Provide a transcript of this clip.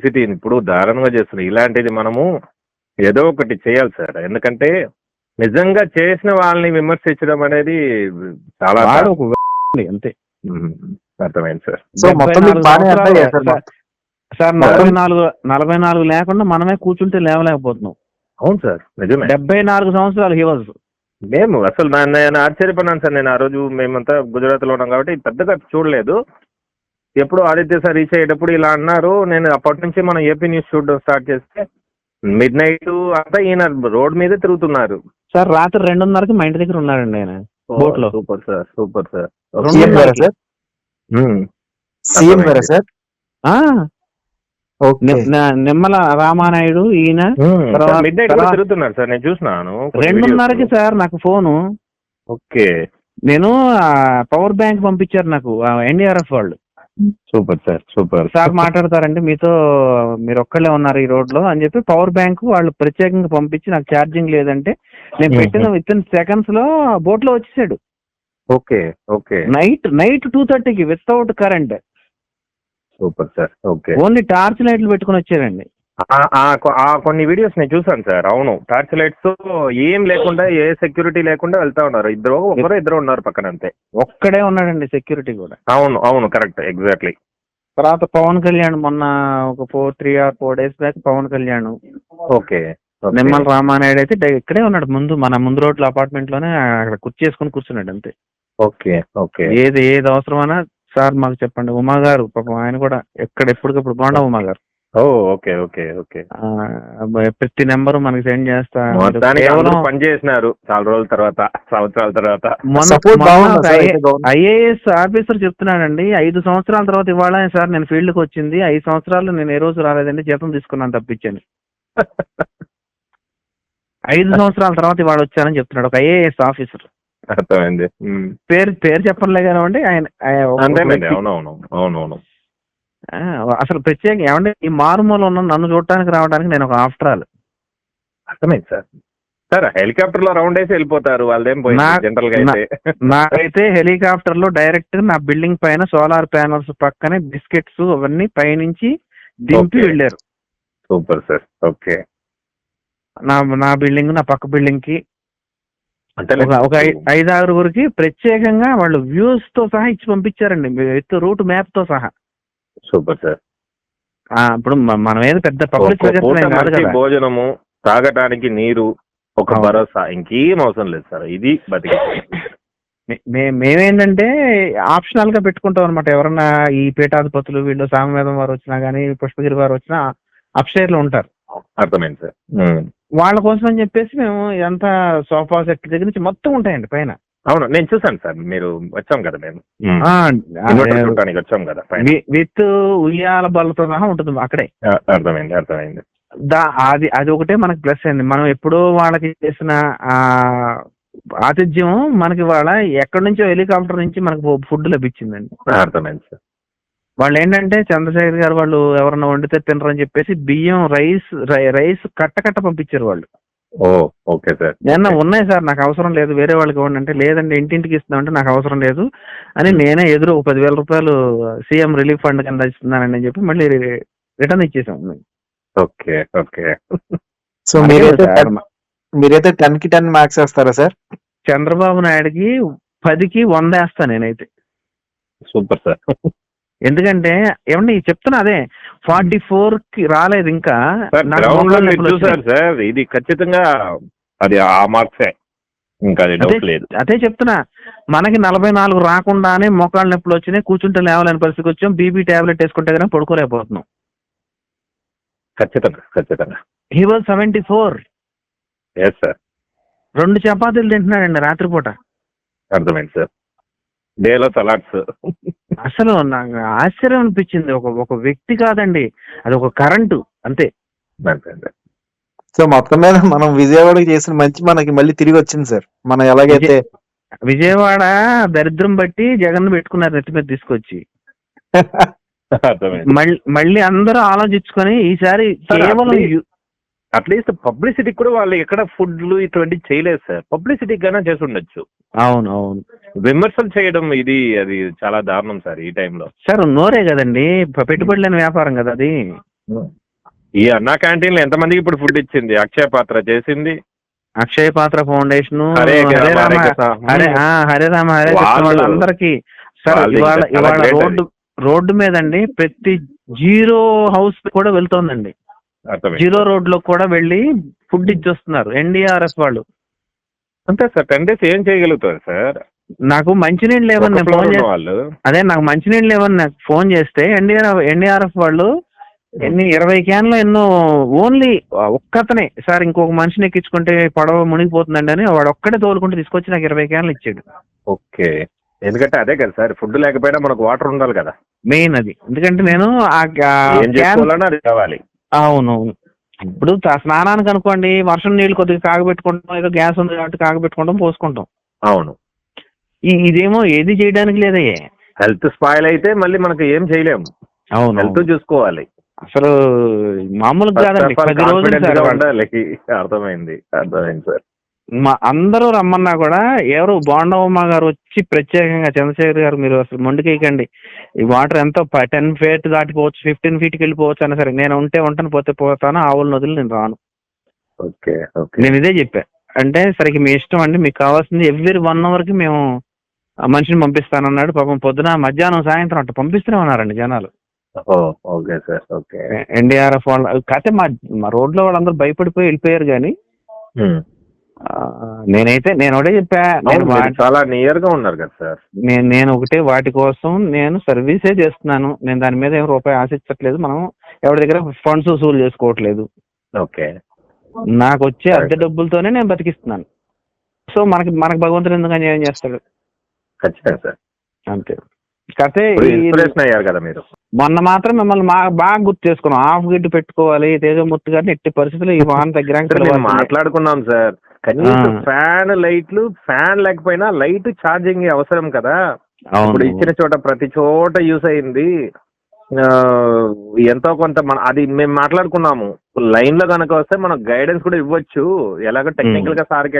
పరిస్థితి ఇప్పుడు దారుణంగా చేస్తుంది ఇలాంటిది మనము ఏదో ఒకటి చేయాలి సార్. ఎందుకంటే నిజంగా చేసిన వాళ్ళని విమర్శించడం అనేది చాలా అంతే. అర్థమైంది సార్. సో మొత్తం సార్- సార్ నలభై నాలుగు నలభై నాలుగు లేకుండా మనమే కూర్చుంటే లేవలేకపోతున్నాం. అవును సార్ నిజమే. డెబ్బై నాలుగు సంవత్సరాలు హివల్స్ మేము అసలు నేను ఆశ్చర్యపడినాను సార్. నేను ఆ రోజు మేమంతా గుజరాత్లో ఉన్నాం కాబట్టి పెద్దగా చూడలేదు. ఎప్పుడు ఆదిత్య సార్ రీచ్ అయ్యేటప్పుడు ఇలా అన్నారు. నేను అప్పటి నుంచి మనం ఏపీ న్యూస్ చూడడం స్టార్ట్ చేస్తే మిడ్ నైట్ అంతా ఈయన రోడ్ మీద తిరుగుతున్నారు. సార్ రాత్రి రెండున్నరకి మా ఇంటి దగ్గర ఉన్నాడండి ఆయన. Boat లో. Super sir super sir. CM గారా. సార్? సీఎం గారా సార్? నిమ్మల రామానాయుడు ఈయన. మిడ్ నైట్ తిరుగుతున్నారు సార్. నేను చూసినాను. రెండున్నరకి. సార్ నాకు ఫోను. ఓకే. నేను పవర్ బ్యాంక్ పంపించారు నాకు ఎన్డీఆర్ఎఫ్ వాళ్ళు. Super sir super. సార్ మాట్లాడతారండి మీతో మీరు ఒక్కళ్ళే ఉన్నారు ఈ రోడ్లో అని చెప్పి పవర్ బ్యాంక్ వాళ్ళు ప్రత్యేకంగా పంపించి నాకు ఛార్జింగ్ లేదంటే నేను. పెట్టిన విత్ ఇన్ సెకండ్స్లో బోట్లో వచ్చేసాడు. Okay okay. Night night two థర్టీకి without current. Super sir okay. Only torch లైట్లు పెట్టుకుని వచ్చారండి కొన్ని వీడియోస్ నేను చూసాను సార్ అవును. టార్చ్ లైట్స్ ఏం లేకుండా ఏ సెక్యూరిటీ లేకుండా వెళ్తా ఉన్నారు. ఇద్దరు ఒకరు ఇద్దరు ఉన్నారు పక్కన అంతే. ఒక్కడే ఉన్నాడండి సెక్యూరిటీ కూడా. అవును అవును కరెక్ట్ ఎగ్జాక్ట్లీ తర్వాత పవన్ కళ్యాణ్ మొన్న ఒక four three or four days back Pawan Kalyan. Okay Nimmala Ramanaidu అయితే ఇక్కడే ఉన్నాడు ముందు మన ముందు రోడ్ల అపార్ట్మెంట్లోనే అక్కడ కుర్చీ చేసుకుని కూర్చున్నాడు అంతే. Okay okay. ఏది ఏది అవసరమైనా సార్ మాకు చెప్పండి. ఉమా గారు పాపం ఆయన కూడా ఎక్కడ ఎప్పటికప్పుడు బాగుండా ఉమా గారు. ఓ ఓకే ఓకే ఓకే. ఆ, ప్రతి నెంబర్ మనకి సెండ్ చేస్తా మొత్తానికి కేవలం అందరూ పని చేసినారు చాలా రోజుల తర్వాత సంవత్సరాల తర్వాత. మొన్న సపోర్ట్ బాగుందా సార్ అయితే గవర్నమెంట్? ఐఏఎస్ ఆఫీసర్ చెప్తున్నాడండి ఐదు సంవత్సరాల తర్వాత ఇవాళ సార్ నేను ఫీల్డ్కి వచ్చింది ఐదు సంవత్సరాలు నేను ఏ రోజు రాలేదండి జీతం తీసుకున్నాను తప్పించాను ఐదు సంవత్సరాల తర్వాత ఇవాళ వచ్చానని చెప్తున్నాడు ఒక ఐఏఎస్ ఆఫీసర్. అర్థమైంది. ఉమ్. పేరు పేరు చెప్పలే కానివ్వండి ఆయన ఆయన ఒక అంతేనండి వ్యక్తి. అవునవును అవునవును. అసలు ప్రత్యేక ఏమంటే ఈ మారుమూల ఉన్న నన్ను చూడటానికి రావడానికి నేను ఒక ఆఫ్టర్ ఆల్ అర్థమైంది సార్. సార్ హెలికాప్టర్లో రౌండ్ వేసి వెళ్ళిపోతారు వాళ్ళేం జనరల్గా అయితే. నాకైతే హెలికాప్టర్లో డైరెక్ట్ నా బిల్డింగ్ పైన సోలార్ ప్యానల్స్ పక్కనే బిస్కెట్స్ అవన్నీ పైనుంచి దింపి. వెళ్ళారు. Super sir. ఓకే. నా నా బిల్డింగ్ నా పక్క బిల్డింగ్కి. ఒక ఒక ఐ- ఐదు ఆరుగురికి ప్రత్యేకంగా వాళ్ళు వ్యూస్తో సహా ఇచ్చి పంపించారండి. విత్ రూట్ మ్యాప్తో సహా. Super sir. ఆ, ఇప్పుడు మనం ఏది పెద్ద పబ్లిక్ భోజనము తాగటానికి నీరు ఒక. భరోసా ఇంకేం అవసరం లేదు సార్. ఇది బతికి మేమేంటంటే ఆప్షనల్గా పెట్టుకుంటాం అనమాట ఎవరన్నా ఈ పీఠాధిపతులు వీళ్ళు సామవేదం వారు వచ్చినా కానీ పుష్పగిరి వారు వచ్చినా అప్స్టైర్లో ఉంటారు. అర్థమైంది సార్. వాళ్ళ కోసం అని చెప్పేసి మేము ఎంత సోఫా సెట్ దగ్గర నుంచి మొత్తం ఉంటాయండి పైన. అవును నేను చూసాను సార్. మీరు వచ్చాం కదా మేము. చూడటానికి వచ్చాం కదా విత్ ఉయ్యాల బల్లతో సహా ఉంటుంది అక్కడే. అర్థమైంది అర్థమైంది. దా అది అది ఒకటే మనకి ప్లస్ అయింది. మనం ఎప్పుడో వాళ్ళకి చేసిన ఆ ఆతిథ్యం మనకి వాళ్ళ ఎక్కడి నుంచో హెలికాప్టర్ నుంచి మనకు ఫుడ్ లభించిందండి. అర్థమైంది సార్. వాళ్ళు ఏంటంటే చంద్రశేఖర్ గారు వాళ్ళు ఎవరన్నా వండితే తినరని చెప్పేసి బియ్యం రైస్ రై- రైస్ కట్ట కట్ట పంపించారు వాళ్ళు. ఓ ఓకే సార్. ఏమన్నా ఉన్నాయి సార్? నాకు అవసరం లేదు. వేరే వాళ్ళకి ఇవ్వండి అంటే లేదండి ఇంటింటికి ఇస్తున్నామంటే నాకు అవసరం లేదు అని నేనే ఎదురు ఒక పదివేల రూపాయలు సీఎం రిలీఫ్ ఫండ్ కింద ఇస్తున్నానని చెప్పి మళ్ళీ రిటర్న్ ఇచ్చేసాం ఓకే ఓకే. సో మీరైతే మీరైతే టెన్కి టెన్ మార్క్స్ వేస్తారా సార్? చంద్రబాబు నాయుడుకి పదికి వంద వేస్తా నేనైతే. Super sir. ఎందుకంటే ఏమండి చెప్తున్నా అదే ఫార్టీ ఫోర్కి రాలేదు ఇంకా. చూసారు సార్ ఇది ఖచ్చితంగా అది ఆ మార్క్సే. ఇంకా లేదు. అదే చెప్తున్నా మనకి నలభై నాలుగు రాకుండానే మోకాళ్ళ నొప్పులు వచ్చినాయి కూర్చుంటే లేవలేని పరిస్థితికి వచ్చాం బీబీ టాబ్లెట్ వేసుకుంటే కానీ పడుకోలేకపోతున్నాం. ఖచ్చితంగా ఖచ్చితంగా. He was seventy four yes sir రెండు చపాతీలు తింటున్నాడండి రాత్రిపూట. అర్థమైంది సార్ డేలో సలాడ్స్. అసలు నాకు ఆశ్చర్యం అనిపించింది. ఒక ఒక వ్యక్తి కాదండి. అది ఒక కరెంటు. అంతే. సో మొత్తం మీద మనం విజయవాడకి చేసిన మంచి మనకి మళ్ళీ తిరిగి వచ్చింది సార్. మనం ఎలాగైతే విజయవాడ దరిద్రం బట్టి జగన్ పెట్టుకున్నారు నెత్తి మీద తీసుకొచ్చి. మళ్ళీ అందరూ ఆలోచించుకొని ఈసారి సార్, కేవలం అట్లీస్ట్ పబ్లిసిటీ కూడా వాళ్ళు ఎక్కడ ఫుడ్లు ఇటువంటి చేయలేదు సార్. పబ్లిసిటీ గానే చేసి ఉండొచ్చు. అవును అవును. విమర్శలు చేయడం ఇది అది చాలా దారుణం సార్ ఈ టైంలో సార్ నోరే కదండి. పెట్టుబడి లేని వ్యాపారం కదా అది. ఈ అన్నా క్యాంటీన్లో ఎంతమందికి ఇప్పుడు ఫుడ్ ఇచ్చింది? అక్షయ పాత్ర చేసింది? అక్షయ పాత్ర ఫౌండేషన్ హరే రామ హరే వాళ్ళందరికీ. సార్ ఇవాళ ఇవాళ రోడ్డు రోడ్డు మీదండి ప్రతి జీరో హౌస్ కూడా వెళ్తోందండి. జీరో రోడ్లో కూడా వెళ్ళి ఫుడ్ ఇచ్చొస్తున్నారు ఎన్డీఆర్ఎఫ్ వాళ్ళు. అంతే సార్ టెన్ డేస్ ఏం చేయగలుగుతారు సార్? నాకు మంచినీళ్ళు లేవని నేను ఫోన్ వాళ్ళు అదే నాకు మంచినీళ్ళు లేవని నాకు ఫోన్ చేస్తే ఎన్డీఆర్ ఎన్డీఆర్ఎఫ్ వాళ్ళు ఎన్ని ఇరవై క్యాన్లు ఎన్నో ఓన్లీ ఒక్కతనే సార్ ఇంకొక మనిషిని ఎక్కించుకుంటే పడవ మునిగిపోతుందండి అని వాడు ఒక్కడే తోలుకుంటూ తీసుకొచ్చి నాకు ఇరవై క్యాన్లు ఇచ్చాడు. ఓకే. ఎందుకంటే అదే కదా సార్ ఫుడ్ లేకపోయినా మనకు వాటర్ ఉండాలి కదా. మెయిన్ అది. ఎందుకంటే నేను ఆ అది కావాలి. అవునవును. ఇప్పుడు స్నానానికి అనుకోండి వర్షం నీళ్ళు కొద్దిగా కాగబెట్టుకుంటాం ఏదో గ్యాస్ ఉంది కాబట్టి కాగబెట్టుకుంటాం పోసుకుంటాం. అవును. ఇదేమో ఏది చేయడానికి లేదయ్యే. హెల్త్ స్పాయిల్ అయితే మళ్ళీ మనకి ఏం చేయలేము అవును హెల్త్ చూసుకోవాలి. అసలు మామూలు కాదండి పది రోజులు కాన్ఫిడెంట్ సార్. గా వాళ్ళు. ఉండాలి. అర్థమైంది అర్థమైంది సార్. మా అందరూ రమ్మన్నా కూడా ఎవరు బోండవమ్మ గారు వచ్చి ప్రత్యేకంగా చంద్రశేఖర్ గారు మీరు అసలు మొండికేయకండి. ఈ వాటర్ ఎంతో టెన్ ఫీట్ దాటిపోవచ్చు ఫిఫ్టీన్ ఫీట్కి వెళ్ళిపోవచ్చు అన్న సరే నేను ఉంటే ఉంటాను పోతే పోతాను ఆవులను వదిలి నేను రాను. Okay okay. నేను ఇదే చెప్పా. అంటే సరికి మీ ఇష్టం అండి మీకు కావాల్సింది ఎవ్రీ వన్ అవర్కి మేము మనిషిని పంపిస్తానన్నాడు. పాపం పొద్దున మధ్యాహ్నం సాయంత్రం అట్లా పంపిస్తూనే ఉన్నారండి జనాలు. Okay sir okay. ఎన్డీఆర్ఎఫ్ వాళ్ళ కాకపోతే మా మా రోడ్లో వాళ్ళందరూ భయపడిపోయి వెళ్ళిపోయారు కానీ నేనైతే నేను ఒకటే చెప్పా నేను చాలా నియర్గా ఉన్నారు కదా సార్. నేను నేను ఒకటే వాటి కోసం నేను సర్వీసే చేస్తున్నాను. నేను దాని మీద ఏం రూపాయి ఆశించట్లేదు. మనం ఎవరి దగ్గర ఫండ్స్ వసూలు చేసుకోవట్లేదు. ఓకే. నాకు వచ్చే అద్దె డబ్బులతోనే నేను బతికిస్తున్నాను. సో మనకి మనకి భగవంతుడు ఎందుకు అన్యాయం చేస్తాడు? ఖచ్చితంగా సార్. అంతే. కాకపోతే ఇన్స్పిరేషన్ అయ్యారు కదా మీరు. మొన్న మాత్రం మిమ్మల్ని బాగా గుర్తు చేసుకున్నాం హాఫ్ గిడ్డు పెట్టుకోవాలి. తేజమూర్తి గారిని ఎట్టి పరిస్థితుల్లో ఈ సార్, మేము మాట్లాడుకున్నాం సార్. కనీసం. ఫ్యాన్ లైట్లు ఫ్యాన్ లేకపోయినా లైట్ ఛార్జింగ్ అవసరం కదా? ఇప్పుడు ఇచ్చిన చోట ప్రతి చోట యూస్ అయింది. ఎంతో కొంత మన అది మేము మాట్లాడుకున్నాము. లైన్లో కనుక వస్తే మనం గైడెన్స్ కూడా ఇవ్వచ్చు. ఎలాగో టెక్నికల్గా సార్